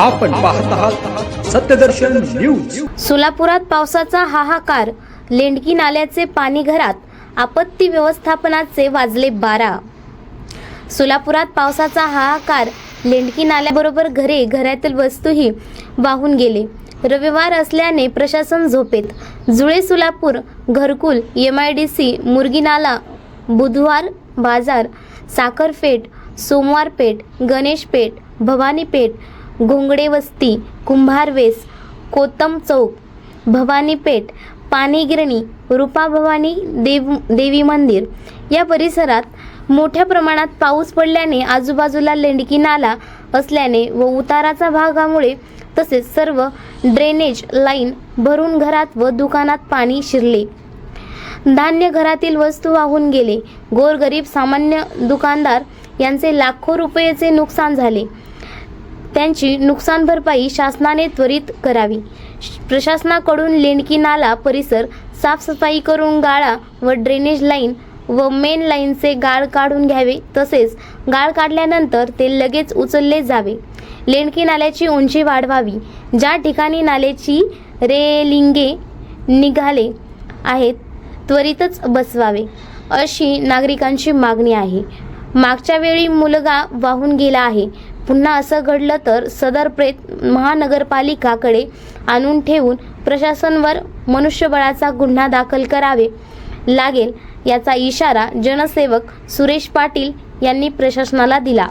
आपण पाहत आहात सत्यदर्शन न्यूज. सोलापुरात पावसाचा हाहाकार लेंडकी नाल्याचे पाणी घरात आपत्ती व्यवस्थापनाचे वाजले बारा. सोलापुरात पावसाचा हाहाकार लेंडकी नाल्याबरोबर घरे घरातील वस्तूही वाहून गेले. रविवार असल्याने प्रशासन झोपेत. जुळे सोलापूर घरकुल एम आय डी सी मुरगी नाला बुधवार बाजार साखरपेठ सोमवारपेठ गणेशपेठ भवानीपेठ घोंगडे वस्ती कुंभारवेस कोतम चौक भवानीपेठ पाणीगिरणी रूपा भवानी देव देवी मंदिर. या परिसरात मोठ्या प्रमाणात पाऊस पडल्याने आजूबाजूला लेंडकी नाला असल्याने व उताराचा भागामुळे तसेच सर्व ड्रेनेज लाईन भरून घरात व दुकानात पाणी शिरले. धान्य घरातील वस्तू वाहून गेले. गोरगरीब सामान्य दुकानदार यांचे लाखो रुपयेचे नुकसान झाले. त्यांची नुकसान भरपाई शासनाने त्वरित करावी. प्रशासनाकडून लेंडकी नाला परिसर साफसफाई करून गाळा व ड्रेनेज लाईन व मेन लाईनचे गाळ काढून घ्यावे. तसेच गाळ काढल्यानंतर ते लगेच उचलले जावे. लेंडकी नाल्याची उंची वाढवावी. ज्या ठिकाणी नाल्याची रेलिंगे निघाले आहेत त्वरितच बसवावे अशी नागरिकांची मागणी आहे. मागच्या वेळी मुलगा वाहून गेला आहे. पुन्हा असं घडलं तर सदर प्रेत महानगरपालिकाकडे आणून ठेवून प्रशासनवर मनुष्यबळाचा गुन्हा दाखल करावे लागेल याचा इशारा जनसेवक सुरेश पाटील यांनी प्रशासनाला दिला.